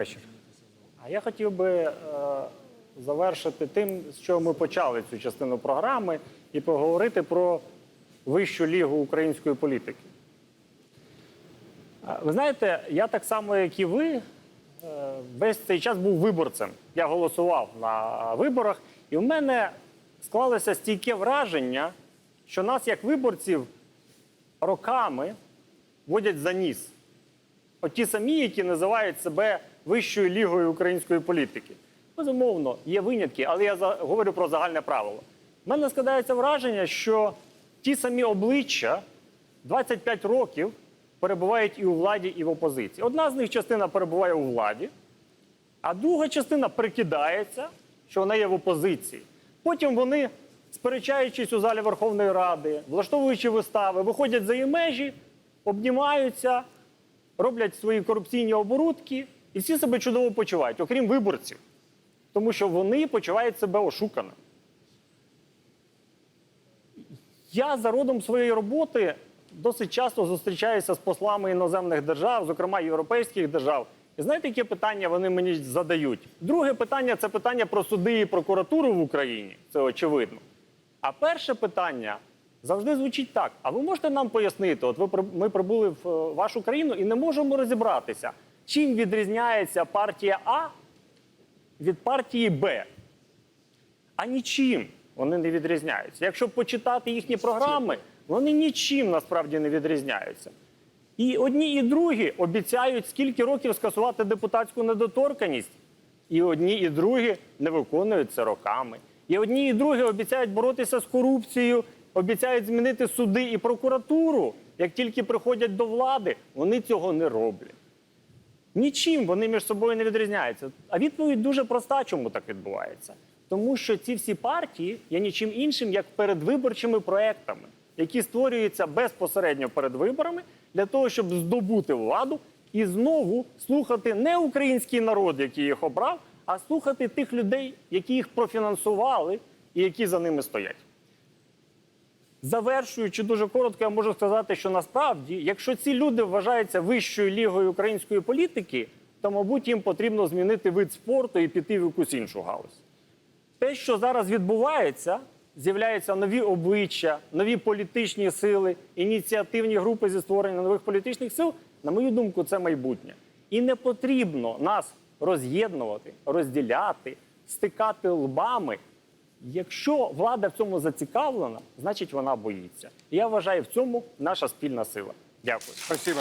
вечір. А я хотів би е, завершити тим, з чого ми почали цю частину програми, і поговорити про вищу лігу української політики. Ви знаєте, я так само, як і ви, е, весь цей час був виборцем. Я голосував на виборах, і в мене склалося стійке враження, що нас, як виборців, роками водять за ніс. От ті самі, які називають себе вищою лігою української політики. Безумовно, є винятки, але я говорю про загальне правило. У мене складається враження, що ті самі обличчя 25 років перебувають і у владі, і в опозиції. Одна з них частина перебуває у владі, а друга частина прикидається, що вона є в опозиції. Потім вони, сперечаючись у залі Верховної Ради, влаштовуючи вистави, виходять за її межі, обнімаються, роблять свої корупційні оборудки, і всі себе чудово почувають, окрім виборців, тому що вони почувають себе ошуканими. Я за родом своєї роботи досить часто зустрічаюся з послами іноземних держав, зокрема європейських держав. І знаєте, яке питання вони мені задають? Друге питання це питання про суди і прокуратуру в Україні. Це очевидно. А перше питання завжди звучить так: а ви можете нам пояснити? От ви ми прибули в е, вашу країну і не можемо розібратися, чим відрізняється партія А від партії Б а нічим вони не відрізняються. Якщо почитати їхні програми, вони нічим насправді не відрізняються. І одні, і другі обіцяють скільки років скасувати депутатську недоторканність, і одні, і другі не виконують це роками. І одні, і другі обіцяють боротися з корупцією, обіцяють змінити суди і прокуратуру. Як тільки приходять до влади, вони цього не роблять. Нічим вони між собою не відрізняються. А відповідь дуже проста, чому так відбувається. Тому що ці всі партії є нічим іншим, як передвиборчими проектами, які створюються безпосередньо перед виборами для того, щоб здобути владу і знову слухати не український народ, який їх обрав, а слухати тих людей, які їх профінансували і які за ними стоять. Завершуючи дуже коротко, я можу сказати, що насправді, якщо ці люди вважаються вищою лігою української політики, то, мабуть, їм потрібно змінити вид спорту і піти в якусь іншу галузь. Те, що зараз відбувається, з'являються нові обличчя, нові політичні сили, ініціативні групи зі створення нових політичних сил, на мою думку, це майбутнє. І не потрібно нас роз'єднувати, розділяти, стикати лбами. Якщо влада в цьому зацікавлена, значить вона боїться. Я вважаю, в цьому наша спільна сила. Дякую. Спасибо.